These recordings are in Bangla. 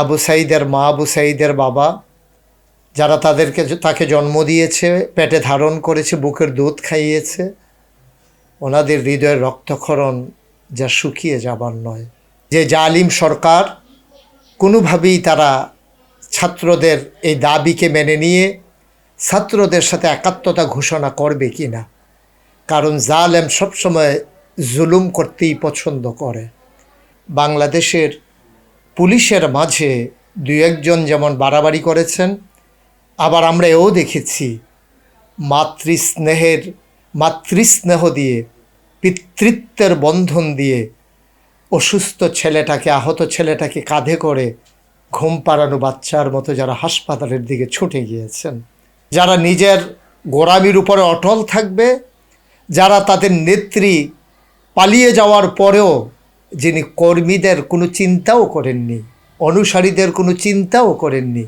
আবু সাইদের মা, আবু সাইদের বাবা, যারা তাদেরকে তাকে জন্ম দিয়েছে, পেটে ধারণ করেছে, বুকের দুধ খাইয়েছে, ওনাদের হৃদয়ের রক্তক্ষরণ যা শুকিয়ে যাবার নয়। যে জালিম সরকার কোনোভাবেই তারা ছাত্রদের এই দাবিকে মেনে নিয়ে ছাত্রদের সাথে একাত্মতা ঘোষণা করবে কি না, কারণ জালেম সবসময় জুলুম করতেই পছন্দ করে। বাংলাদেশের পুলিশের মাঝে দু একজন যেমন বাড়াবাড়ি করেছেন, আবার আমরা এও দেখেছি মাতৃস্নেহের, মাতৃস্নেহ দিয়ে, পিতৃত্বের বন্ধন দিয়ে অসুস্থ ছেলেটাকে, আহত ছেলেটাকে কাঁধে করে ঘুম পাড়ানো বাচ্চার মতো যারা হাসপাতালের দিকে ছুটে গিয়েছেন। যারা নিজের গোড়ামির উপরে অটল থাকবে, যারা তাদের নেত্রী পালিয়ে যাওয়ার পরেও যিনি কর্মীদের কোনো চিন্তাও করেননি, অনুসারীদের কোনো চিন্তাও করেননি,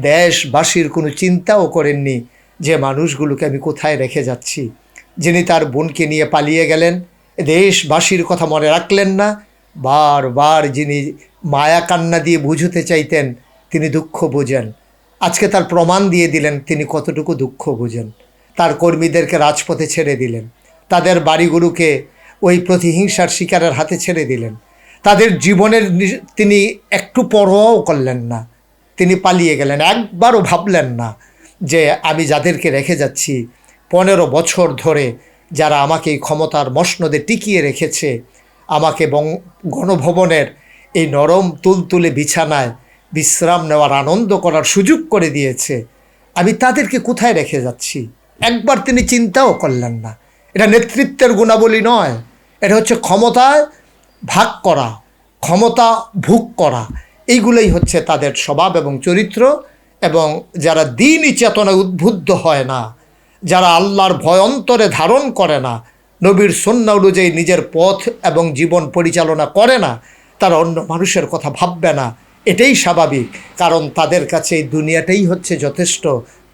দেশবাসীর কোনো চিন্তাও করেননি যে মানুষগুলোকে আমি কোথায় রেখে যাচ্ছি। যিনি তার বোনকে নিয়ে পালিয়ে গেলেন, দেশবাসীর কথা মনে রাখলেন না, বারবার যিনি মায়া কান্না দিয়ে বুঝতে চাইতেন, তিনি দুঃখ বোঝেন। আজকে তার প্রমাণ দিয়ে দিলেন তিনি কতটুকু দুঃখ বোঝেন। তার কর্মীদেরকে রাজপথে ছেড়ে দিলেন। তাদের বাড়িগুলোকে ওই প্রতিহিংসার শিকারের হাতে ছেড়ে দিলেন। তাদের জীবনের তিনি একটু পরোয়াও করলেন না। তিনি পালিয়ে গেলেন। একবারও ভাবলেন না যে আমি যাদেরকে রেখে যাচ্ছি, পনেরো বছর ধরে যারা আমাকে এই ক্ষমতার মসনদে টিকিয়ে রেখেছে, আমাকে বং, গণভবনের এই নরম তুলতুলে বিছানায় বিশ্রাম নেওয়ার আনন্দ করার সুযোগ করে দিয়েছে। আমি তাদেরকে কোথায় রেখে যাচ্ছি? একবার তিনি চিন্তাও করলেন না। এটা নেতৃত্বের গুণাবলী নয়। এটা হচ্ছে ক্ষমতায় ভাগ করা, ক্ষমতা ভোগ করা। এইগুলোই হচ্ছে তাদের স্বভাব এবং চরিত্র এবং যারা দিনই চেতনায় উদ্বুদ্ধ হয় না, যারা আল্লাহর ভয় অন্তরে ধারণ করে না, নবীর সন্না অনুযায়ী নিজের পথ এবং জীবন পরিচালনা করে না, তারা অন্য মানুষের কথা ভাববে না। এটাই স্বাভাবিক, কারণ তাদের কাছে এই দুনিয়াটাই হচ্ছে যথেষ্ট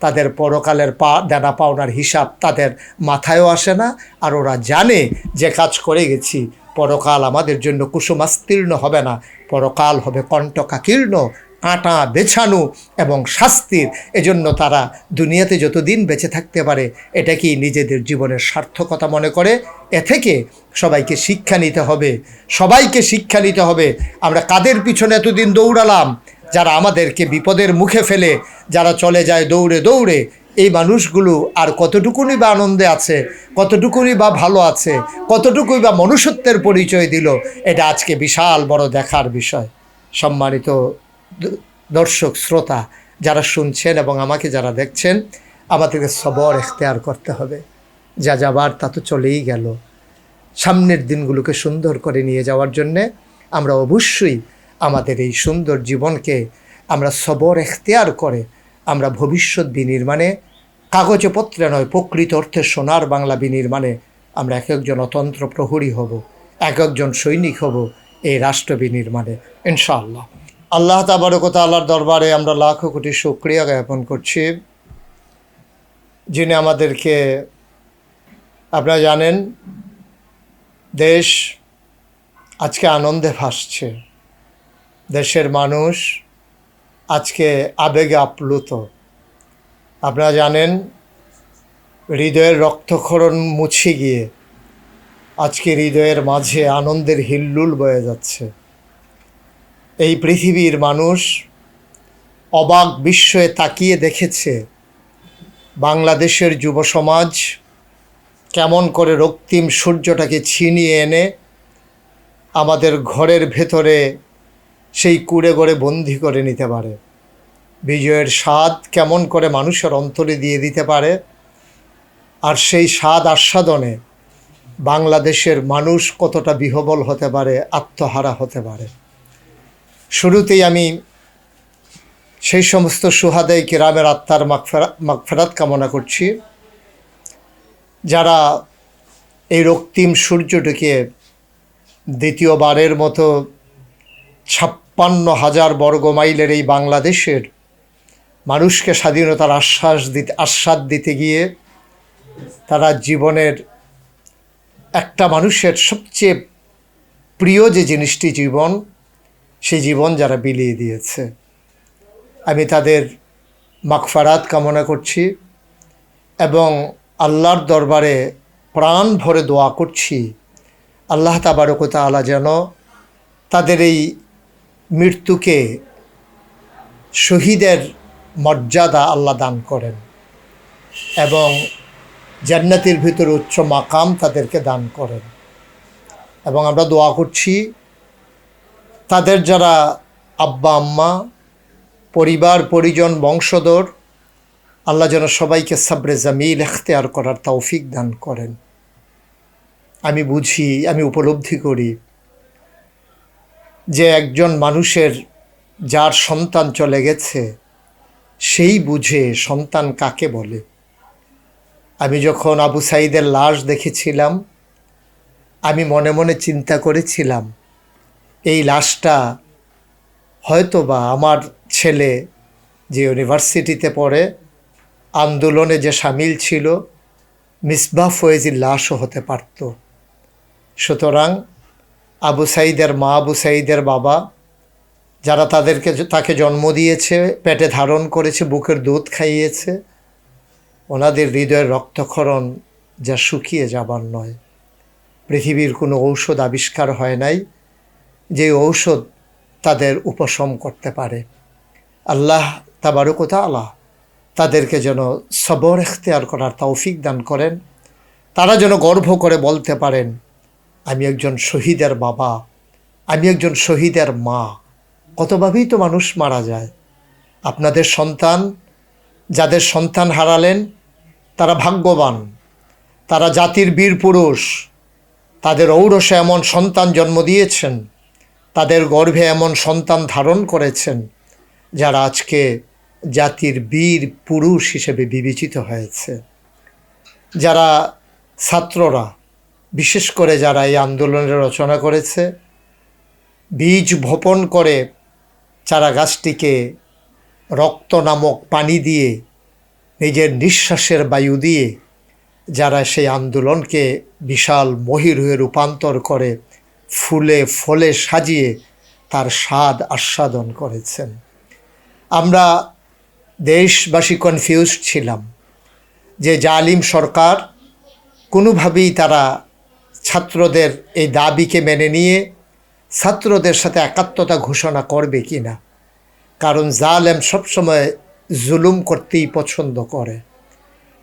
তাদের পরকালের পা, দেনা পাওনার হিসাব তাদের মাথায়ও আসে না। আর ওরা জানে যে কাজ করে গেছি। পরকাল আমাদের জন্য কুসুমাস্তীর্ণ হবে না। পরকাল হবে কণ্টকাকীর্ণ কাঁটা বেছানো এবং শাস্তির। এজন্য তারা দুনিয়াতে যতদিন বেঁচে থাকতে পারে, এটাকেই নিজেদের জীবনের সার্থকতা মনে করে। এ থেকে সবাইকে শিক্ষা নিতে হবে। সবাইকে শিক্ষা নিতে হবে। আমরা কাদের পিছনে এতদিন দৌড়ালাম? যারা আমাদেরকে বিপদের মুখে ফেলে, যারা চলে যায় দৌড়ে দৌড়ে, এই মানুষগুলো আর কতটুকুনি বা আনন্দে আছে, কতটুকুনি বা ভালো আছে, কতটুকুই বা মনুষ্যত্বের পরিচয় দিল, এটা আজকে বিশাল বড় দেখার বিষয়। সম্মানিত দর্শক, শ্রোতা, যারা শুনছেন এবং আমাকে যারা দেখছেন, আমাদেরকে সবর এখতেয়ার করতে হবে। যা যাবার তা তো চলেই গেল। সামনের দিনগুলোকে সুন্দর করে নিয়ে যাওয়ার জন্যে আমরা অবশ্যই আমাদের এই সুন্দর জীবনকে আমরা সবর এখতেয়ার করে আমরা ভবিষ্যৎ বিনির্মাণে কাগজে পত্রে নয়, প্রকৃত অর্থে সোনার বাংলা বিনির্মাণে আমরা এক একজন অতন্ত্র প্রহরী হব, এক একজন সৈনিক হব এই রাষ্ট্র বিনির্মাণে, ইনশাআল্লাহ। আল্লাহ তাবারকতা আল্লাহর দরবারে আমরা লাখো কোটি শুক্রিয়া জ্ঞাপন করছি, যিনি আমাদেরকে, আপনারা জানেন, দেশ আজকে আনন্দে ভাসছে। দেশের মানুষ আজকে আবেগে আপ্লুত। আপনারা জানেন, হৃদয়ের রক্তক্ষরণ মুছে গিয়ে আজকে হৃদয়ের মাঝে আনন্দের হিল্লুল বয়ে যাচ্ছে। এই পৃথিবীর মানুষ অবাক বিস্ময়ে তাকিয়ে দেখেছে, বাংলাদেশের যুব সমাজ কেমন করে রক্তিম সূর্যটাকে ছিনিয়ে এনে আমাদের ঘরের ভেতরে সেই কুড়ে গড়ে বন্দি করে নিতে পারে। বিজয়ের স্বাদ কেমন করে মানুষের অন্তরে দিয়ে দিতে পারে, আর সেই স্বাদ আস্বাদনে বাংলাদেশের মানুষ কতটা বিহবল হতে পারে, আত্মহারা হতে পারে। শুরুতেই আমি সেই সমস্ত সুহাদাই কিরামের আত্মার মাগফেরা, মাগফেরাত কামনা করছি। যারা এই রক্তিম সূর্যটিকে দ্বিতীয়বারের মতো ছাপ্পান্ন হাজার বর্গ মাইলের এই বাংলাদেশের মানুষকে স্বাধীনতার আশ্বাস দিতে আস্বাদ দিতে গিয়ে তারা জীবনের একটা মানুষের সবচেয়ে প্রিয় যে জিনিসটি জীবন, সেই জীবন যারা বিলিয়ে দিয়েছে। আমি তাদের মাকফারাত কামনা করছি এবং আল্লাহর দরবারে প্রাণ ভরে দোয়া করছি। আল্লাহ তাবারকতা আলা যেন তাদের এই মৃত্যুকে শহীদের মর্যাদা আল্লাহ দান করেন এবং জান্নাতের ভিতরে উচ্চ মাকাম তাদেরকে দান করেন। এবং আমরা দোয়া করছি, তাদের যারা আব্বা, আম্মা, পরিবার, পরিজন, বংশধর, আল্লাহ যেন সবাইকে সাবরে জামিল, এখতেয়ার করার তৌফিক দান করেন। আমি বুঝি, আমি উপলব্ধি করি যে একজন মানুষের যার সন্তান চলে গেছে, সেই বুঝে সন্তান কাকে বলে? আমি যখন আবু সাইদের লাশ দেখেছিলাম, আমি মনে মনে চিন্তা করেছিলাম, এই লাশটা হয়তো বা আমার ছেলে যে ইউনিভার্সিটিতে পড়ে, আন্দোলনে যে সামিল ছিল, মিসবাহ ফয়েজির লাশও হতে পারত। সুতরাং আবু সাইদের মা, আবু সাইদের বাবা, যারা তাদেরকে তাকে জন্ম দিয়েছে, পেটে ধারণ করেছে, বুকের দুধ খাইয়েছে, ওনাদের হৃদয়ের রক্তক্ষরণ যা শুকিয়ে যাবার নয়। পৃথিবীর কোনো ঔষধ আবিষ্কার হয় নাই, যে ঔষধ তাদের উপশম করতে পারে। আল্লাহ তাবারকতা আল্লাহ তাদেরকে যেন সবর এখতেয়ার করার তৌফিক দান করেন। তারা যেন গর্ব করে বলতে পারেন আমি একজন শহীদের বাবা, আমি একজন শহীদের মা। কতভাবেই তো মানুষ মারা যায়। আপনাদের সন্তান, যাদের সন্তান হারালেন, তারা ভাগ্যবান। তারা জাতির বীর পুরুষ। তাদের ঔরসে এমন সন্তান জন্ম দিয়েছেন। তাদের গর্ভে এমন সন্তান ধারণ করেছেন, যারা আজকে জাতির বীর পুরুষ হিসেবে বিবেচিত হয়েছে। যারা ছাত্ররা বিশেষ করে যারা এই আন্দোলনের রচনা করেছে, বীজ বপন করে চারা গাছটিকে রক্ত নামক পানি দিয়ে, নিজের নিঃশ্বাসের বায়ু দিয়ে যারা সেই আন্দোলনকে বিশাল মহিরুহে রূপান্তর করে, ফুলে ফলে সাজিয়ে তার স্বাদ আস্বাদন করেছেন। আমরা দেশবাসী কনফিউজ ছিলাম যে জালিম সরকার কোনোভাবেই তারা ছাত্রদের এই দাবিকে মেনে নিয়ে ছাত্রদের সাথে একাত্মতা ঘোষণা করবে কি না? কারণ জালেম সবসময় জুলুম করতেই পছন্দ করে।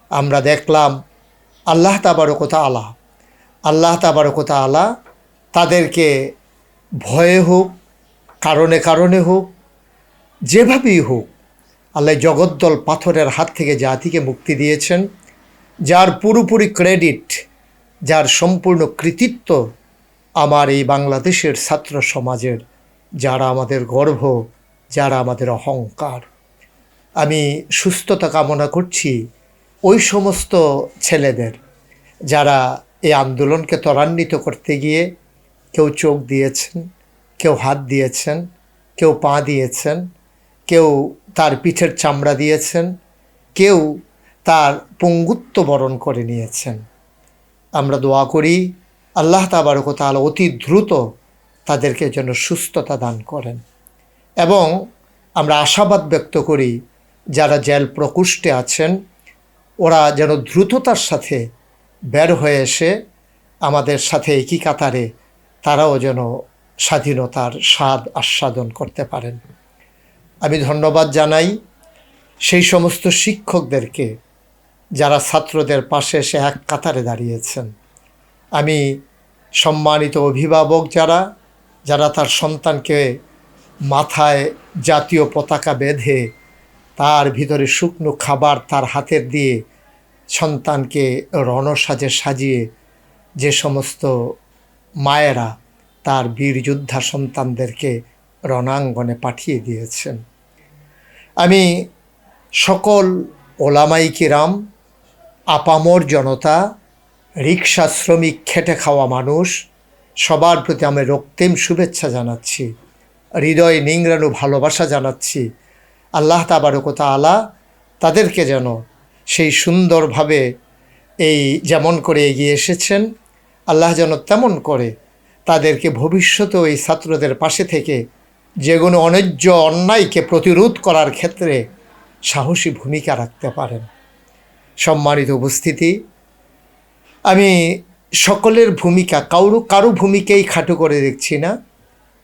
আমরা দেখলাম আল্লাহ তাবারকতা আলা আল্লাহ তাবারকতা আলা তাদেরকে ভয়ে হোক, কারণে কারণে হোক, যেভাবেই হোক, আল্লাহ জগদ্দল পাথরের হাত থেকে জাতিকে মুক্তি দিয়েছেন, যার পুরোপুরি ক্রেডিট যার সম্পূর্ণ কৃতিত্ব আমার এই বাংলাদেশের ছাত্র সমাজের, যারা আমাদের গর্ব, যারা আমাদের অহংকার। আমি সুস্থতা কামনা করছি ওই সমস্ত ছেলেদের, যারা এই আন্দোলনকে ত্বরান্বিত করতে গিয়ে কেউ চোখ দিয়েছেন, কেউ হাত দিয়েছেন, কেউ পা দিয়েছেন, কেউ তার পিঠের চামড়া দিয়েছেন, কেউ তার পঙ্গুত্ব বরণ করে নিয়েছেন। আমরা দোয়া করি, আল্লাহ তাবারকতাল অতি দ্রুত তাদেরকে যেন সুস্থতা দান করেন। এবং আমরা আশাবাদ ব্যক্ত করি, যারা জেল প্রকোষ্ঠে আছেন, ওরা যেন দ্রুততার সাথে বের হয়ে এসে আমাদের সাথে একই কাতারে তারাও যেন স্বাধীনতার স্বাদ আস্বাদন করতে পারেন। আমি ধন্যবাদ জানাই সেই সমস্ত শিক্ষকদেরকে যারা ছাত্রদের পাশে এসে এক কাতারে দাঁড়িয়েছেন। আমি সম্মানিত অভিভাবক যারা যারা তার সন্তানকে মাথায় জাতীয় পতাকা বেঁধে তার ভিতরে শুকনো খাবার তার হাতের দিয়ে সন্তানকে রণসাজে সাজিয়ে যে সমস্ত মায়েরা তার বীর যোদ্ধা সন্তানদেরকে রণাঙ্গনে পাঠিয়ে দিয়েছেন। আমি সকল ওলামাই কিরাম আপামর জনতা রিক্সা শ্রমিক খেটে খাওয়া মানুষ, সবার প্রতি আমি রক্তিম শুভেচ্ছা জানাচ্ছি, হৃদয় নিংড়ানো ভালোবাসা জানাচ্ছি। আল্লাহ তাবারকতা আলা তাদেরকে যেন সেই সুন্দরভাবে এই যেমন করে এগিয়ে এসেছেন, আল্লাহ যেন তেমন করে তাদেরকে ভবিষ্যতেও এই ছাত্রদের পাশে থেকে যে কোনো অন্যায়কে প্রতিরোধ করার ক্ষেত্রে সাহসী ভূমিকা রাখতে পারেন। সম্মানিত উপস্থিতি। আমি সকলের ভূমিকা, কারও কারও ভূমিকাই খাটো করে দেখছি না।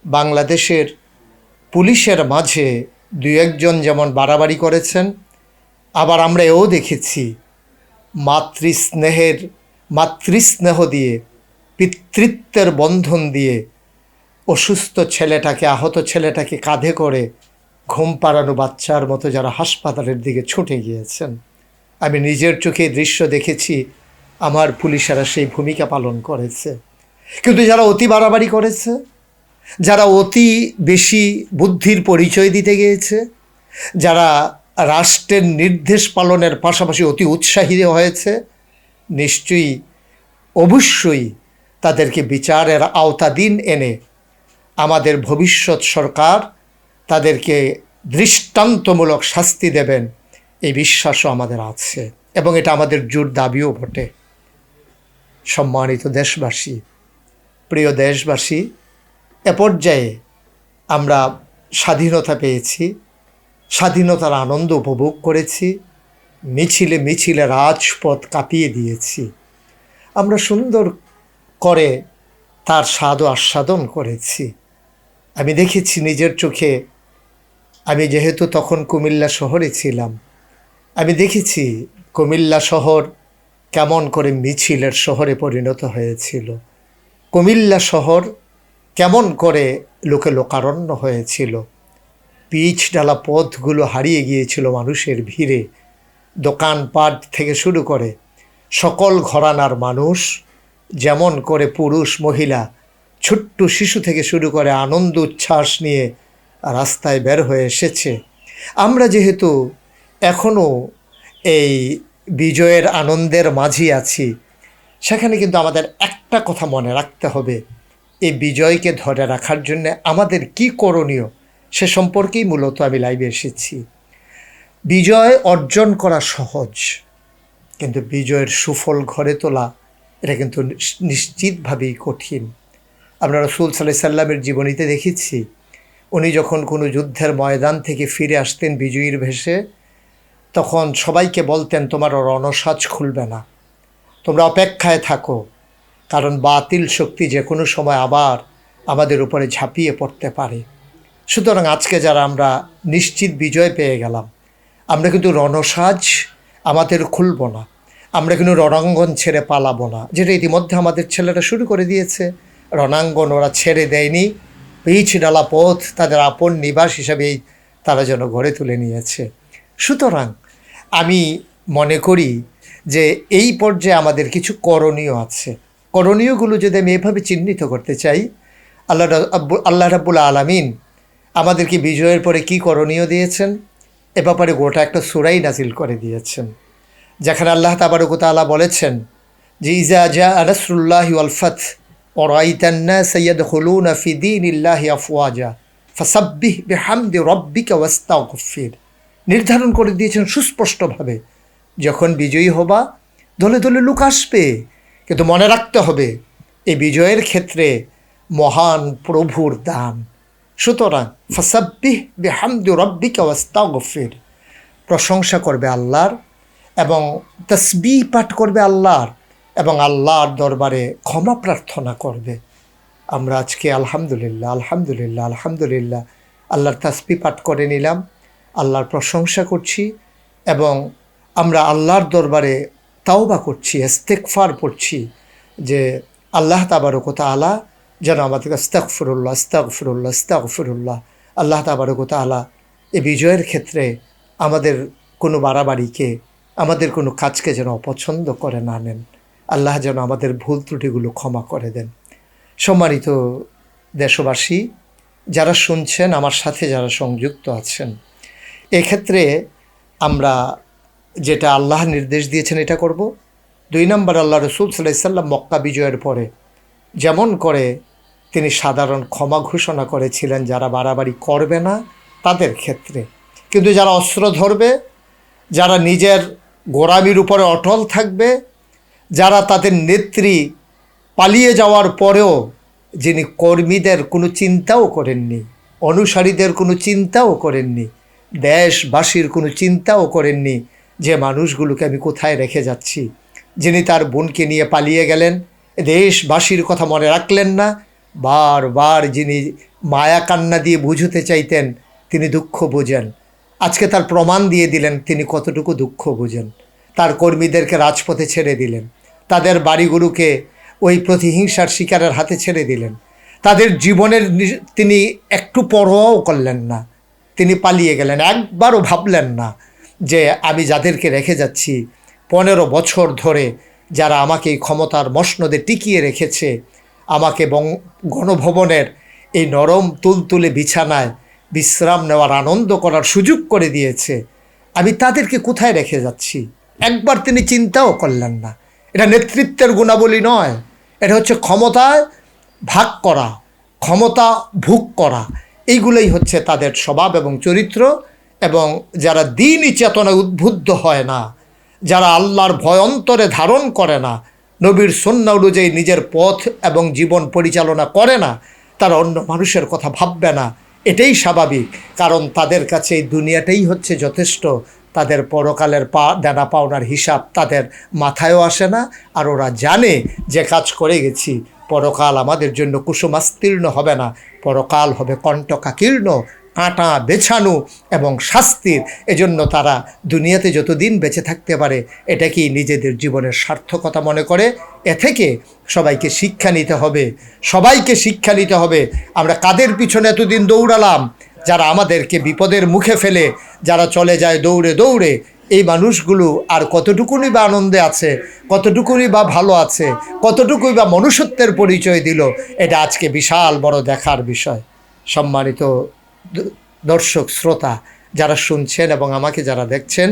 বাংলাদেশের পুলিশের মাঝে দু একজন যেমন বাড়াবাড়ি করেছেন, আবার আমরা এও দেখেছি মাতৃস্নেহের, মাতৃস্নেহ দিয়ে, পিতৃত্বের বন্ধন দিয়ে অসুস্থ ছেলেটাকে, আহত ছেলেটাকে কাঁধে করে ঘুম পাড়ানো বাচ্চার মতো যারা হাসপাতালের দিকে ছুটে গিয়েছেন। আমি নিজের চোখে দৃশ্য দেখেছি, আমার পুলিশেরা সেই ভূমিকা পালন করেছে। কিন্তু যারা অতি বাড়াবাড়ি করেছে, যারা অতি বেশি বুদ্ধির পরিচয় দিতে গিয়েছে, যারা রাষ্ট্রের নির্দেশ পালনের পাশাপাশি অতি উৎসাহী হয়েছে, নিশ্চয়ই অবশ্যই তাদেরকে বিচারের আওতাধীন এনে আমাদের ভবিষ্যৎ সরকার তাদেরকে দৃষ্টান্তমূলক শাস্তি দেবেন। এই বিশ্বাসও আমাদের আছে এবং এটা আমাদের জোর দাবিও বটে। সম্মানিত দেশবাসী, প্রিয় দেশবাসী, এ পর্যায়ে আমরা স্বাধীনতা পেয়েছি, স্বাধীনতার আনন্দ উপভোগ করেছি, মিছিলে মিছিলে রাজপথ কাঁপিয়ে দিয়েছি। আমরা সুন্দর করে তার স্বাদ আস্বাদন করেছি। আমি দেখেছি নিজের চোখে, আমি যেহেতু তখন কুমিল্লা শহরে ছিলাম আমি দেখেছি কুমিল্লা শহর কেমন করে মিছিলের শহরে পরিণত হয়েছিল। কুমিল্লা শহর কেমন করে লোকে লোকারণ্য হয়েছিল। পিচ ডালা পথগুলো হারিয়ে গিয়েছিল মানুষের ভিড়ে। দোকানপাট থেকে শুরু করে সকল ঘরানার মানুষ, যেমন করে পুরুষ, মহিলা, ছোট্ট শিশু থেকে শুরু করে আনন্দ উচ্ছ্বাস নিয়ে রাস্তায় বের হয়ে এসেছে। আমরা যেহেতু এখনও এই বিজয়ের আনন্দের মাঝি আছি। সেখানে কিন্তু আমাদের একটা কথা মনে রাখতে হবে। এই বিজয়কে ধরে রাখার জন্য আমাদের কি করণীয় সে সম্পর্কেই মূলত আমি লাইভে এসেছি। বিজয় অর্জন করা সহজ, কিন্তু বিজয়ের সুফল ঘরে তোলা, এটা কিন্তু নিশ্চিতভাবেই কঠিন। আমরা রসুল সাল্লাহ সাল্লামের জীবনীতে দেখেছি, উনি যখন কোনো যুদ্ধের ময়দান থেকে ফিরে আসতেন বিজয়ীর ভেসে তখন সবাইকে বলতেন, তোমার রণসাজ খুলবে না। তোমরা অপেক্ষায় থাকো, কারণ বাতিল শক্তি যে কোনো সময় আবার আমাদের উপরে ঝাঁপিয়ে পড়তে পারে। সুতরাং আজকে যারা আমরা নিশ্চিত বিজয় পেয়ে গেলাম, আমরা কিন্তু রণসাজ আমাদের খুলব না। আমরা কিন্তু রণাঙ্গন ছেড়ে পালাবো না। যেটা ইতিমধ্যে আমাদের ছেলেরা শুরু করে দিয়েছে। রণাঙ্গন ওরা ছেড়ে দেয়নি। পিচ ডালা, পথ, তাদের আপন নিবাস হিসাবেই তারা যেন গড়ে তুলে নিয়েছে। সুতরাং আমি মনে করি যে এই পর্যায়ে আমাদের কিছু করণীয় আছে। করণীয়গুলো যদি আমি এভাবে চিহ্নিত করতে চাই, আল্লাহ আল্লাহ রাব্বুল আলামিন আমাদেরকে বিজয়ের পরে কি করণীয় দিয়েছেন? এ ব্যাপারে গোটা একটা সুরাই নাজিল করে দিয়েছেন, যেখানে আল্লাহ তাবারকতালা বলেছেন যে ইজা জা আনসরুল্লাহি আলফত ওরাইতান্না সৈয়দ হলুন ফিদিন ইল্লাহি আফওয়াজা, ফসাব্বিহ বেহামদি রব্বিকা ওয়াস্তাগফির। নির্ধারণ করে দিয়েছেন সুস্পষ্টভাবে। যখন বিজয়ী হবা দলে দলে লোক আসবে, কিন্তু মনে রাখতে হবে এই বিজয়ের ক্ষেত্রে মহান প্রভুর দান। সুতরাং, ফসাব্বিহ বেহামদি রব্বিকা গফির প্রশংসা করবে আল্লাহর এবং তসবি পাঠ করবে আল্লাহর এবং আল্লাহর দরবারে ক্ষমা প্রার্থনা করবে। আমরা আজকে আলহামদুলিল্লাহ আলহামদুলিল্লাহ আলহামদুলিল্লাহ, আল্লাহর তসবি পাঠ করে নিলাম। আল্লাহর প্রশংসা করছি এবং আমরা আল্লাহর দরবারে তাওবা করছি ইস্তেকফার পড়ছি যে আল্লাহ তাবারকতা আলা যেন আমাদেরকে আস্তাকফিরুল্লাহ আস্তাকফিরুল্লাহ আস্তাকফিরুল্লাহ আল্লাহ তাবারকতা আলা এ বিজয়ের ক্ষেত্রে আমাদের কোনো বাড়াবাড়িকে, আমাদের কোনো কাজকে যেন অপছন্দ করে না নেন। আল্লাহ যেন আমাদের ভুল ত্রুটিগুলো ক্ষমা করে দেন। সম্মানিত দেশবাসী, যারা শুনছেন, আমার সাথে যারা সংযুক্ত আছেন এক্ষেত্রে আমরা যেটা আল্লাহ নির্দেশ দিয়েছেন এটা করব। দুই নম্বর, আল্লাহ রসুল সাল্লাম মক্কা বিজয়ের পরে যেমন করে তিনি সাধারণ ক্ষমা ঘোষণা করেছিলেন, যারা বাড়াবাড়ি করবে না তাদের ক্ষেত্রে। কিন্তু যারা অস্ত্র ধরবে, যারা নিজের গোড়ামির উপরে অটল থাকবে, যারা তাদের নেত্রী পালিয়ে যাওয়ার পরেও যিনি কর্মীদের কোনো চিন্তাও করেননি, অনুসারীদের কোনো চিন্তাও করেননি দেশবাসীর কোনো চিন্তাও করেননি যে মানুষগুলোকে আমি কোথায় রেখে যাচ্ছি। যিনি তার বোনকে নিয়ে পালিয়ে গেলেন, দেশবাসীর কথা মনে রাখলেন না। বারবার যিনি মায়া কান্না দিয়ে বুঝতে চাইতেন, তিনি দুঃখ বোঝেন। আজকে তার প্রমাণ দিয়ে দিলেন তিনি কতটুকু দুঃখ বোঝেন। তার কর্মীদেরকে রাজপথে ছেড়ে দিলেন। তাদের বাড়িগুলোকে ওই প্রতিহিংসার শিকারের হাতে ছেড়ে দিলেন। তাদের জীবনের তিনি একটু পরোয়াও করলেন না। তিনি পালিয়ে গেলেন। একবারও ভাবলেন না যে আমি যাদেরকে রেখে যাচ্ছি, পনেরো বছর ধরে যারা আমাকে এই ক্ষমতার মসনদে টিকিয়ে রেখেছে, আমাকে বং, গণভবনের এই নরম তুলতুলে বিছানায় বিশ্রাম নেওয়ার আনন্দ করার সুযোগ করে দিয়েছে। আমি তাদেরকে কোথায় রেখে যাচ্ছি? একবার তিনি চিন্তাও করলেন না। এটা নেতৃত্বের গুণাবলী নয়। এটা হচ্ছে ক্ষমতায় ভাগ করা, ক্ষমতা ভোগ করা। এইগুলোই হচ্ছে তাদের স্বভাব এবং চরিত্র এবং যারা দিনই চেতনায় উদ্বুদ্ধ হয় না, যারা আল্লাহর ভয় অন্তরে ধারণ করে না, নবীর সন্না অনুযায়ী নিজের পথ এবং জীবন পরিচালনা করে না, তারা অন্য মানুষের কথা ভাববে না। এটাই স্বাভাবিক, কারণ তাদের কাছে এই দুনিয়াটাই হচ্ছে যথেষ্ট। তাদের পরকালের পা, দেনা পাওনার হিসাব তাদের মাথায়ও আসে না, আর ওরা জানে যে কাজ করে গেছি। পরকাল আমাদের জন্য কুসুমাস্তীর্ণ হবে না। পরকাল হবে কণ্টকাকীর্ণ আটা বেছানো এবং শাস্তির। এজন্য তারা দুনিয়াতে যতদিন বেঁচে থাকতে পারে, এটা কি নিজেদের জীবনের সার্থকতা মনে করে? এ থেকে সবাইকে শিক্ষা নিতে হবে। সবাইকে শিক্ষা নিতে হবে। আমরা কাদের পিছনে এতদিন দৌড়ালাম? যারা আমাদেরকে বিপদের মুখে ফেলে, যারা চলে যায় দৌড়ে দৌড়ে, এই মানুষগুলো আর কতটুকুনি বা আনন্দে আছে, কতটুকুনি বা ভালো আছে, কতটুকুই বা মনুষ্যত্বের পরিচয় দিল, এটা আজকে বিশাল বড় দেখার বিষয়। সম্মানিত দর্শক, শ্রোতা, যারা শুনছেন এবং আমাকে যারা দেখছেন,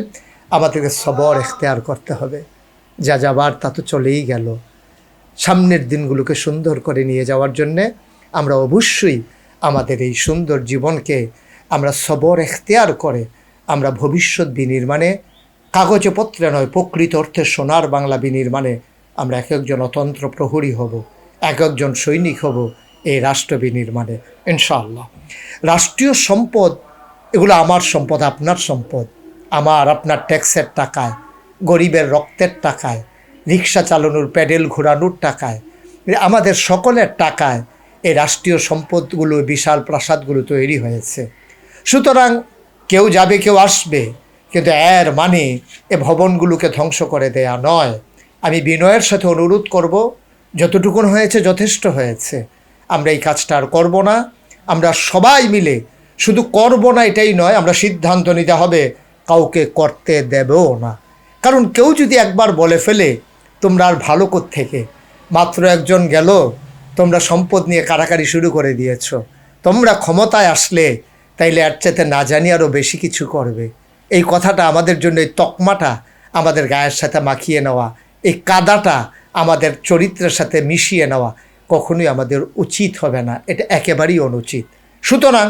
আমাদেরকে সবর এখতেয়ার করতে হবে। যা যাবার তা তো চলেই গেল। সামনের দিনগুলোকে সুন্দর করে নিয়ে যাওয়ার জন্যে আমরা অবশ্যই আমাদের এই সুন্দর জীবনকে আমরা সবর এখতিয়ার করে আমরা ভবিষ্যৎ বিনির্মাণে কাগজে পত্রে নয়, প্রকৃত অর্থে সোনার বাংলা বিনির্মাণে আমরা এক একজন অতন্ত্র প্রহরী হব, এক একজন সৈনিক হব এই রাষ্ট্র বিনির্মাণে, ইনশাআল্লাহ। রাষ্ট্রীয় সম্পদ, এগুলো আমার সম্পদ, আপনার সম্পদ। আমার, আপনার ট্যাক্সের টাকায়, গরিবের রক্তের টাকায়, রিক্সা চালানোর, প্যাডেল ঘোরানোর টাকায়, আমাদের সকলের টাকায় এই রাষ্ট্রীয় সম্পদগুলো, বিশাল প্রাসাদগুলো তৈরি হয়েছে। সুতরাং কেউ যাবে, কেউ আসবে, কিন্তু এর মানে এ ভবনগুলোকে ধ্বংস করে দেয়া নয়। আমি বিনয়ের সাথে অনুরোধ করব, যতটুকুন হয়েছে যথেষ্ট হয়েছে। আমরা এই কাজটা আর করব না। আমরা সবাই মিলে শুধু করব না এটাই নয়, আমরা সিদ্ধান্ত নিতে হবে, কাউকে করতে দেবেও না। কারণ কেউ যদি একবার বলে ফেলে, তোমরা আর ভালো থেকে মাত্র একজন গেল তোমরা সম্পদ নিয়ে কারাকারি শুরু করে দিয়েছ। তোমরা ক্ষমতায় আসলে তাইলে চাইতে না জানি আরও বেশি কিছু করবে। এই কথাটা আমাদের জন্য এই তকমাটা আমাদের গায়ের সাথে মাখিয়ে নেওয়া। এই কাদাটা আমাদের চরিত্রের সাথে মিশিয়ে নেওয়া কখনোই আমাদের উচিত হবে না। এটা একেবারেই অনুচিত। সুতরাং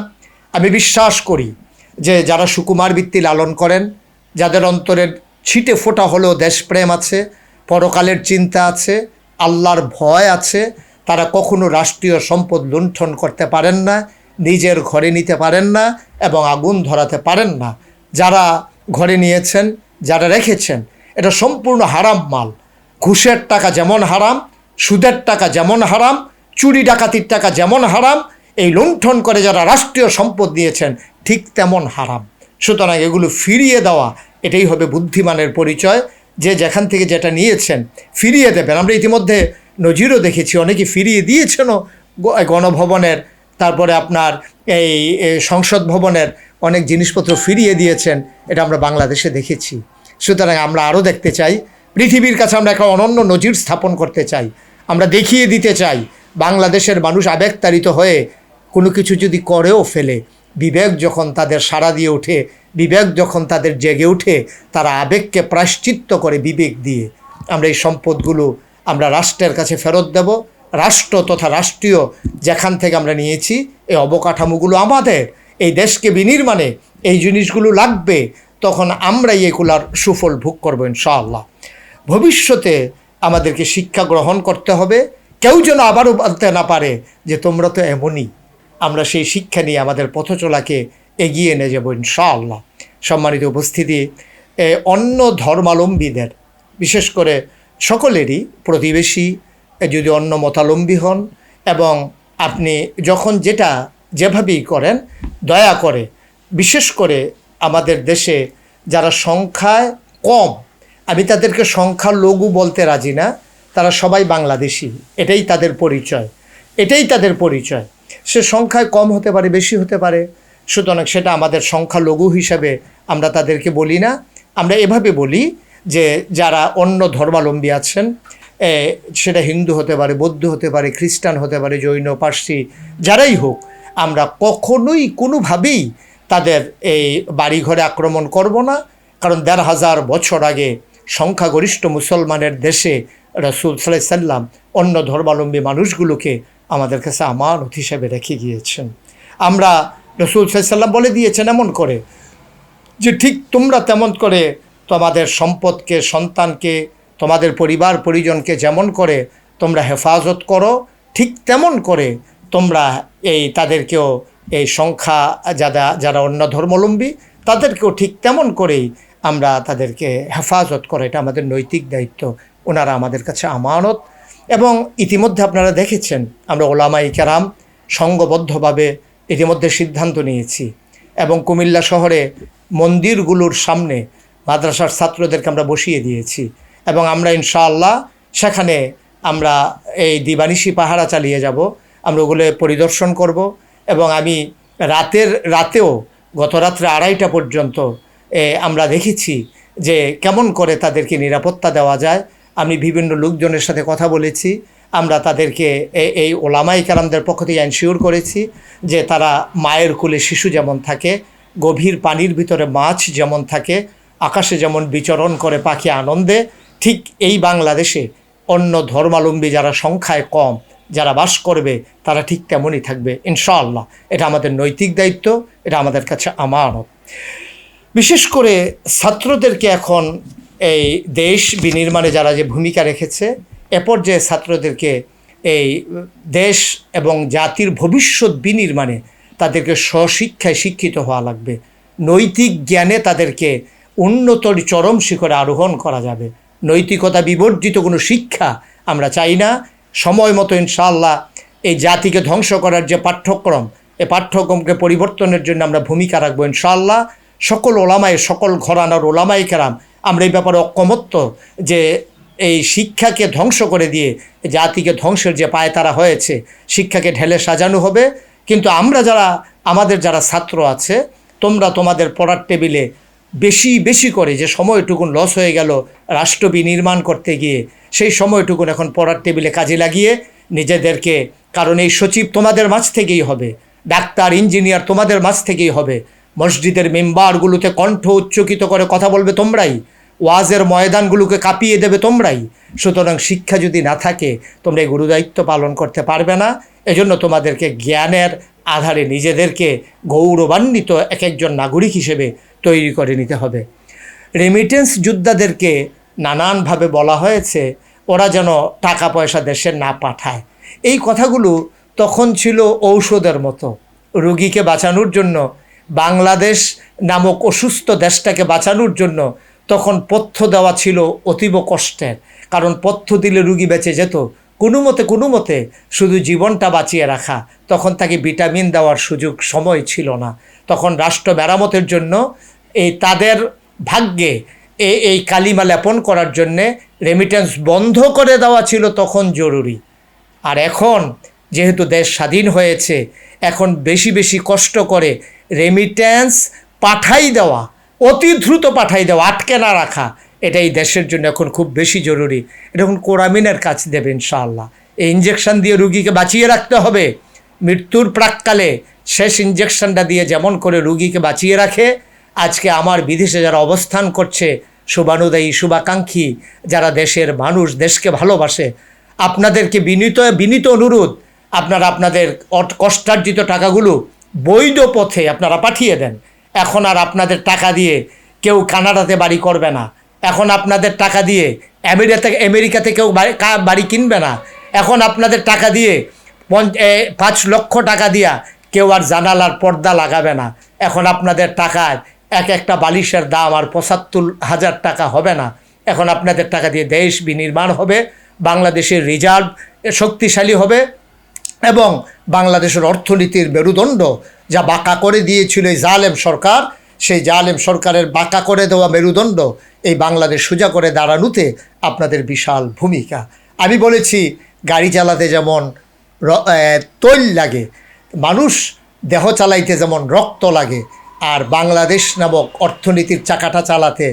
আমি বিশ্বাস করি যে যারা সুকুমার বৃত্তি লালন করেন, যাদের অন্তরের ছিটে ফোটা হলেও দেশপ্রেম আছে, পরকালের চিন্তা আছে, আল্লাহর ভয় আছে তারা কখনো রাষ্ট্রীয় সম্পদ লুণ্ঠন করতে পারেন না, নিজের ঘরে নিতে পারেন না এবং আগুন ধরাতে পারেন না। যারা ঘরে নিয়েছেন, যারা রেখেছেন, এটা সম্পূর্ণ হারাম মাল। ঘুষের টাকা যেমন হারাম, সুদের টাকা যেমন হারাম, চুরি ডাকাতির টাকা যেমন হারাম, এই লুণ্ঠন করে যারা রাষ্ট্রীয় সম্পদ দিয়েছেন ঠিক তেমন হারাম। সুতরাং এগুলো ফিরিয়ে দেওয়া, এটাই হবে বুদ্ধিমানের পরিচয়। যে যেখান থেকে যেটা নিয়েছেন, ফিরিয়ে দেবেন। আমরা ইতিমধ্যে নজিরও দেখেছি, অনেকে ফিরিয়ে দিয়েছেনও গণভবনের, তারপরে আপনার এই সংসদ ভবনের অনেক জিনিসপত্র ফিরিয়ে দিয়েছেন, এটা আমরা বাংলাদেশে দেখেছি। সুতরাং আমরা আরও দেখতে চাই, পৃথিবীর কাছে আমরা একটা অনন্য নজির স্থাপন করতে চাই, আমরা দেখিয়ে দিতে চাই, বাংলাদেশের মানুষ আবেগতাড়িত হয়ে কোনো কিছু যদি করেও ফেলে, বিবেক যখন তাদের সাড়া দিয়ে ওঠে, বিবেক যখন তাদের জেগে ওঠে, তারা আবেগকে প্রায়শ্চিত্ত করে বিবেক দিয়ে। আমরা এই সম্পদগুলো আমরা রাষ্ট্রের কাছে ফেরত দেব। রাষ্ট্র তথা রাষ্ট্রীয় যেখান থেকে আমরা নিয়েছি, এই অবকাঠামোগুলো আমাদের। এই দেশকে বিনির্মাণে এই জিনিসগুলো লাগবে, তখন আমরাই এগুলার সুফল ভোগ করব ইনশাআল্লাহ। ভবিষ্যতে আমাদেরকে শিক্ষা গ্রহণ করতে হবে। কেউ যেন আবারও বলতে না পারে যে তোমরা তো এমনই। আমরা সেই শিক্ষা নিয়ে আমাদের পথচলাকে এগিয়ে নিয়ে যাব ইনশাআল্লাহ। সম্মানিত উপস্থিতি অন্য ধর্মাবলম্বীদের বিশেষ করে সকলেরই প্রতিবেশী, যদি অন্য মতালম্বী হন এবং আপনি যখন যেটা যেভাবেই করেন, দয়া করে, বিশেষ করে আমাদের দেশে যারা সংখ্যায় কম, আমি তাদেরকে সংখ্যা লঘু বলতে রাজি না, তারা সবাই বাংলাদেশি, এটাই তাদের পরিচয়, এটাই তাদের পরিচয়। সে সংখ্যায় কম হতে পারে, বেশি হতে পারে, সুতরাং সেটা আমাদের সংখ্যা লঘু হিসাবে আমরা তাদেরকে বলি না, আমরা এভাবে বলি যে যারা অন্য ধর্মাবলম্বী আছেন সেটা হিন্দু হতে পারে, বৌদ্ধ হতে পারে, খ্রিস্টান হতে পারে, জৈন, পার্সি, যারাই হোক, আমরা কখনোই কোনোভাবেই তাদের এই বাড়িঘরে আক্রমণ করব না, কারণ দেড় হাজার বছর আগে সংখ্যাগরিষ্ঠ মুসলমানের দেশে রসুল সাল্লাম অন্য ধর্মাবলম্বী মানুষগুলোকে আমাদের কাছে আমানত হিসেবে রেখে গিয়েছেন। আমরা রসুল সাল্লাম বলে দিয়েছেন এমন করে যে, ঠিক তোমরা তেমন করে তোমাদের সম্পদকে, সন্তানকে, তোমাদের পরিবার, পরিজনকে যেমন করে তোমরা হেফাজত করো, ঠিক তেমন করে তোমরা এই তাদেরকেও এই সংখ্যা যারা যারা অন্য ধর্মাবলম্বী তাদেরকেও ঠিক তেমন করেই আমরা তাদেরকে হেফাজত করা। এটা আমাদের নৈতিক দায়িত্ব। ওনারা আমাদের কাছে আমানত। এবং ইতিমধ্যে আপনারা দেখেছেন, আমরা ওলামাই কেরাম সঙ্গবদ্ধভাবে ইতিমধ্যে সিদ্ধান্ত নিয়েছি। এবং কুমিল্লা শহরে মন্দিরগুলোর সামনে মাদ্রাসার ছাত্রদেরকে আমরা বসিয়ে দিয়েছি। এবং আমরা ইনশাআল্লাহ সেখানে আমরা এই দিবানিশি পাহারা চালিয়ে যাব। আমরা ওগুলো পরিদর্শন করব এবং আমি রাতের, রাতেও গত রাত্রে আড়াইটা পর্যন্ত আমরা দেখেছি যে কেমন করে তাদেরকে নিরাপত্তা দেওয়া যায়। আমি বিভিন্ন লোকজনের সাথে কথা বলেছি। আমরা তাদেরকে এই ওলামাই কালামদের পক্ষ থেকে এনশিওর করেছি যে তারা মায়ের কোলে শিশু যেমন থাকে, গভীর পানির ভিতরে মাছ যেমন থাকে আকাশে যেমন বিচরণ করে পাখি আনন্দে, ঠিক এই বাংলাদেশে অন্য ধর্মাবলম্বী যারা সংখ্যায় কম, যারা বাস করবে, তারা ঠিক তেমনই থাকবে, ইনশাআল্লাহ। এটা আমাদের নৈতিক দায়িত্ব, এটা আমাদের কাছে আমানত। বিশেষ করে ছাত্রদেরকে এখন এই দেশ বিনির্মাণে যারা যে ভূমিকা রেখেছে, এ পর্যায়ে ছাত্রদেরকে এই দেশ এবং জাতির ভবিষ্যৎ বিনির্মাণে তাদেরকে স্বশিক্ষায় শিক্ষিত হওয়া লাগবে। নৈতিক জ্ঞানে তাদেরকে উন্নতর চরম শিখরে আরোহণ করা যাবে। নৈতিকতা বিবর্জিত কোনো শিক্ষা আমরা চাই না। সময় মতো ইনশাআল্লাহ এই জাতিকে ধ্বংস করার যে পাঠ্যক্রম এই পাঠ্যক্রমকে পরিবর্তনের জন্য আমরা ভূমিকা রাখব ইনশাআল্লাহ। সকল ওলামায়, সকল ঘরানার ওলামাই কেরাম, আমরা এই ব্যাপারে অক্ষমত্ব যে এই শিক্ষাকে ধ্বংস করে দিয়ে জাতিকে ধ্বংসের যে পায়তারা হয়েছে, শিক্ষাকে ঢেলে সাজানো হবে। কিন্তু আমরা যারা, আমাদের যারা ছাত্র আছে, তোমরা তোমাদের পড়ার টেবিলে বেশি বেশি করে যে সময়টুকুন লস হয়ে গেল রাষ্ট্র বিনির্মাণ করতে গিয়ে, সেই সময়টুকুন এখন পড়ার টেবিলে কাজে লাগিয়ে নিজেদেরকে, কারণ এই সচিব তোমাদের মাঝ থেকেই হবে, ডাক্তার, ইঞ্জিনিয়ার তোমাদের মাঝ থেকেই হবে, মসজিদের মেম্বারগুলোতে কণ্ঠ উচ্চকিত করে কথা বলবে তোমরাই, ওয়াজের ময়দানগুলোকে কাঁপিয়ে দেবে তোমরাই, সুতরাং শিক্ষা যদি না থাকে, তোমরা এই গুরুদায়িত্ব পালন করতে পারবে না, এজন্য তোমাদেরকে জ্ঞানের আধারে নিজেদেরকে গৌরবান্বিত এক একজন নাগরিক হিসেবে তৈরি করে নিতে হবে। রেমিটেন্স যোদ্ধাদেরকে নানানভাবে বলা হয়েছে, ওরা যেন টাকা পয়সা দেশে না পাঠায়। এই কথাগুলো তখন ছিল ঔষধের মতো। রুগীকে বাঁচানোর জন্য, বাংলাদেশ নামক অসুস্থ দেশটাকে বাঁচানোর জন্য তখন পথ্য দেওয়া ছিল অতীব কষ্টের। কারণ পথ্য দিলে রুগী বেঁচে যেত। কোনো মতে কোনো মতে শুধু জীবনটা বাঁচিয়ে রাখা, তখন তাকে ভিটামিন দেওয়ার সুযোগ সময় ছিল না। তখন রাষ্ট্র মেরামতের জন্য এই তাদের ভাগ্যে এই এই কালিমা লেপন করার জন্যে রেমিটেন্স বন্ধ করে দেওয়া ছিল তখন জরুরি। আর এখন যেহেতু দেশ স্বাধীন হয়েছে, এখন বেশি বেশি কষ্ট করে রেমিট্যান্স পাঠাই দেওয়া, অতি দ্রুত পাঠাই দেওয়া, আটকে না রাখা, এটাই দেশের জন্য এখন খুব বেশি জরুরি। এখন কোরামিনের কাজ দেবে ইনশাআল্লাহ। এই ইঞ্জেকশন দিয়ে রুগীকে বাঁচিয়ে রাখতে হবে। মৃত্যুর প্রাককালে শেষ ইঞ্জেকশনটা দিয়ে যেমন করে রুগীকে বাঁচিয়ে রাখে আজকে আমার বিদেশে যারা অবস্থান করছে, শুভানুদায়ী, শুভাকাঙ্ক্ষী, যারা দেশের মানুষ, দেশকে ভালোবাসে, আপনাদেরকে বিনীত বিনীত অনুরোধ, আপনারা আপনাদের কষ্টার্জিত টাকাগুলো বৈধ পথে আপনারা পাঠিয়ে দেন। এখন আর আপনাদের টাকা দিয়ে কেউ কানাডাতে বাড়ি করবে না। এখন আপনাদের টাকা দিয়ে আমেরিকাতে আমেরিকাতে কেউ বাড়ি কিনবে না। এখন আপনাদের টাকা দিয়ে পাঁচ লক্ষ টাকা দিয়া কেউ আর জানালার পর্দা লাগাবে না। এখন আপনাদের টাকায় এক একটা বালিশের দাম আর পঁচাত্তর হাজার টাকা হবে না। এখন আপনাদের টাকা দিয়ে দেশ বিনির্মাণ হবে, বাংলাদেশের রিজার্ভ শক্তিশালী হবে এবং বাংলাদেশের অর্থনীতির মেরুদণ্ড যা বাঁকা করে দিয়েছিল এই জালেম সরকার, সেই জালেম সরকারের বাঁকা করে দেওয়া মেরুদণ্ড এই বাংলাদেশ সোজা করে দাঁড়ানোতে আপনাদের বিশাল ভূমিকা। আমি বলেছি, গাড়ি চালাতে যেমন তৈল লাগে, মানুষ দেহ চালাইতে যেমন রক্ত লাগে আর বাংলাদেশ নামক অর্থনীতির চাকাটা চালাতে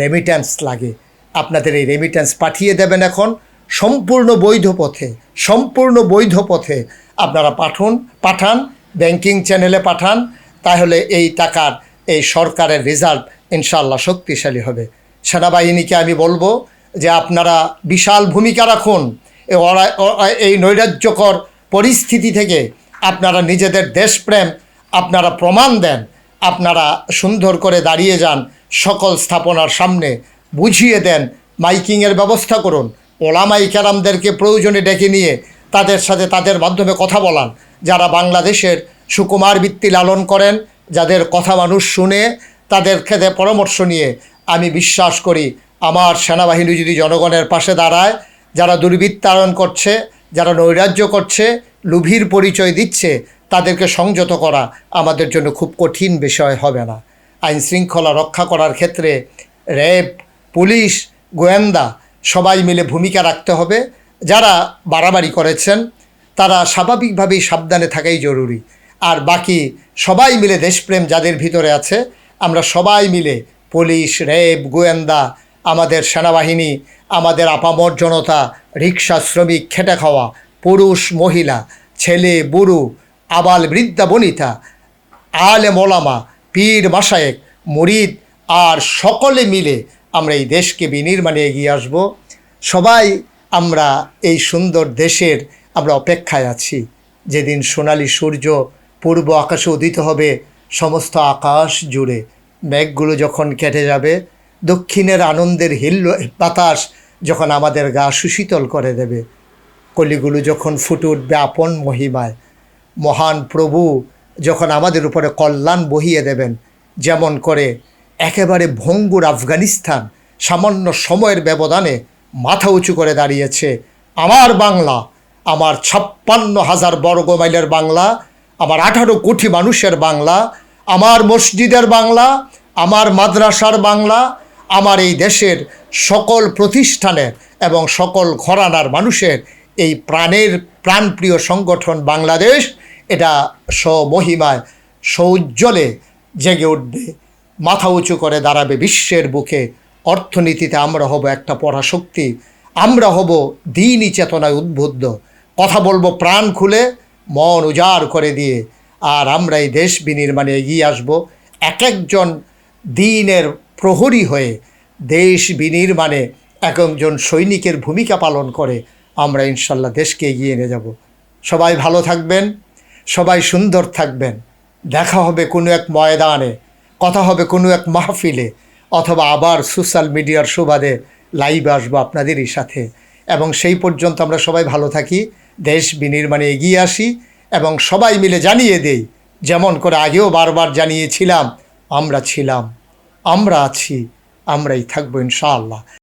রেমিট্যান্স লাগে। আপনাদের এই রেমিট্যান্স পাঠিয়ে দেবেন এখন। সম্পূর্ণ বৈধ পথে, সম্পূর্ণ বৈধ পথে আপনারা পাঠান পাঠান ব্যাংকিং চ্যানেলে পাঠান, তাহলে এই টাকার, এই সরকারের রেজাল্ট ইনশাল্লাহ শক্তিশালী হবে। সেনাবাহিনীকে আমি বলব যে আপনারা বিশাল ভূমিকা রাখুন। এই নৈরাজ্যকর পরিস্থিতি থেকে আপনারা নিজেদের দেশপ্রেম, আপনারা প্রমাণ দেন। আপনারা সুন্দর করে দাঁড়িয়ে যান সকল স্থাপনার সামনে, বুঝিয়ে দেন, মাইকিংয়ের ব্যবস্থা করুন। ওলামাই কেরামদেরকে প্রয়োজনে ডেকে নিয়ে তাদের সাথে তাদের মাধ্যমে কথা বলান। যারা বাংলাদেশের সুকুমার বৃত্তি লালন করেন, যাদের কথা মানুষ শুনে, তাদের খেতে পরামর্শ নিয়ে আমি বিশ্বাস করি আমার সেনাবাহিনী যদি জনগণের পাশে দাঁড়ায়, যারা দুর্বৃত্তায়ন করছে, যারা নৈরাজ্য করছে, লুভির পরিচয় দিচ্ছে তাদেরকে সংযত করা আমাদের জন্য খুব কঠিন বিষয় হবে না। আইন শৃঙ্খলা রক্ষা করার ক্ষেত্রে র্যাব, পুলিশ, গোয়েন্দা সবাই মিলে ভূমিকা রাখতে হবে। যারা বাড়াবাড়ি করেছেন, তারা স্বাভাবিকভাবেই সাবধানে থাকাই জরুরি। আর বাকি সবাই মিলে দেশপ্রেম যাদের ভিতরে আছে, আমরা সবাই মিলে পুলিশ, র্যাব, গোয়েন্দা, আমাদের সেনাবাহিনী, আমাদের আপামর জনতা রিক্সা শ্রমিক, খেটে খাওয়া, পুরুষ, মহিলা, ছেলে, বুড়ো আবাল বৃদ্ধা বনিতা, আলে মোলামা, পীর মাসায়েক মুরিদ আর সকলে মিলে আমরা এই দেশকে বিনির্মাণে এগিয়ে আসব। সবাই আমরা এই সুন্দর দেশের আমরা অপেক্ষায় আছি। যেদিন সোনালি সূর্য পূর্ব আকাশে উদিত হবে, সমস্ত আকাশ জুড়ে মেঘগুলো যখন কেটে যাবে, দক্ষিণের আনন্দের হিল্ল, বাতাস যখন আমাদের গা সুশীতল করে দেবে, কলিগুলো যখন ফুটে উঠবে আপন মহিমায় মহান প্রভু যখন আমাদের উপরে কল্যাণ বহিয়ে দেবেন, যেমন করে একেবারে ভঙ্গুর আফগানিস্তান সামান্য সময়ের ব্যবধানে মাথা উঁচু করে দাঁড়িয়েছে। আমার বাংলা, আমার ছাপ্পান্ন হাজার বর্গ মাইলের বাংলা, আমার আঠারো কোটি মানুষের বাংলা, আমার মসজিদের বাংলা, আমার মাদ্রাসার বাংলা, আমার এই দেশের সকল প্রতিষ্ঠানের এবং সকল ঘরানার মানুষের এই প্রাণের প্রাণপ্রিয় সংগঠন বাংলাদেশ এটা স্বমহিমায় সৌজ্জ্বলে জেগে উঠবে। মাথা উঁচু করে দাঁড়াবে বিশ্বের বুকে। অর্থনীতিতে আমরা হব একটা পরাশক্তি। আমরা হব দিনই চেতনায় উদ্বুদ্ধ। কথা বলব প্রাণ খুলে, মন উজাড় করে দিয়ে। আর আমরা এই দেশ বিনির্মাণে এগিয়ে আসব। এক একজন দিনের প্রহরী হয়ে দেশ বিনির্মাণে এক একজন সৈনিকের ভূমিকা পালন করে। আমরা ইনশাল্লাহ দেশকে এগিয়ে নিয়ে যাব। সবাই ভালো থাকবেন। সবাই সুন্দর থাকবেন। দেখা হবে কোনো এক ময়দানে, কথা হবে কোনো এক মাহফিলে, অথবা আবার সোশ্যাল মিডিয়ার সুবাদে লাইভ আসব আপনাদেরই সাথে। এবং সেই পর্যন্ত আমরা সবাই ভালো থাকি, দেশ বিনির্মাণে এগিয়ে আসি, এবং সবাই মিলে জানিয়ে দেই, যেমন করে আগেও বারবার জানিয়েছিলাম, আমরা ছিলাম, আমরা আছি, আমরাই থাকব ইনশাআল্লাহ।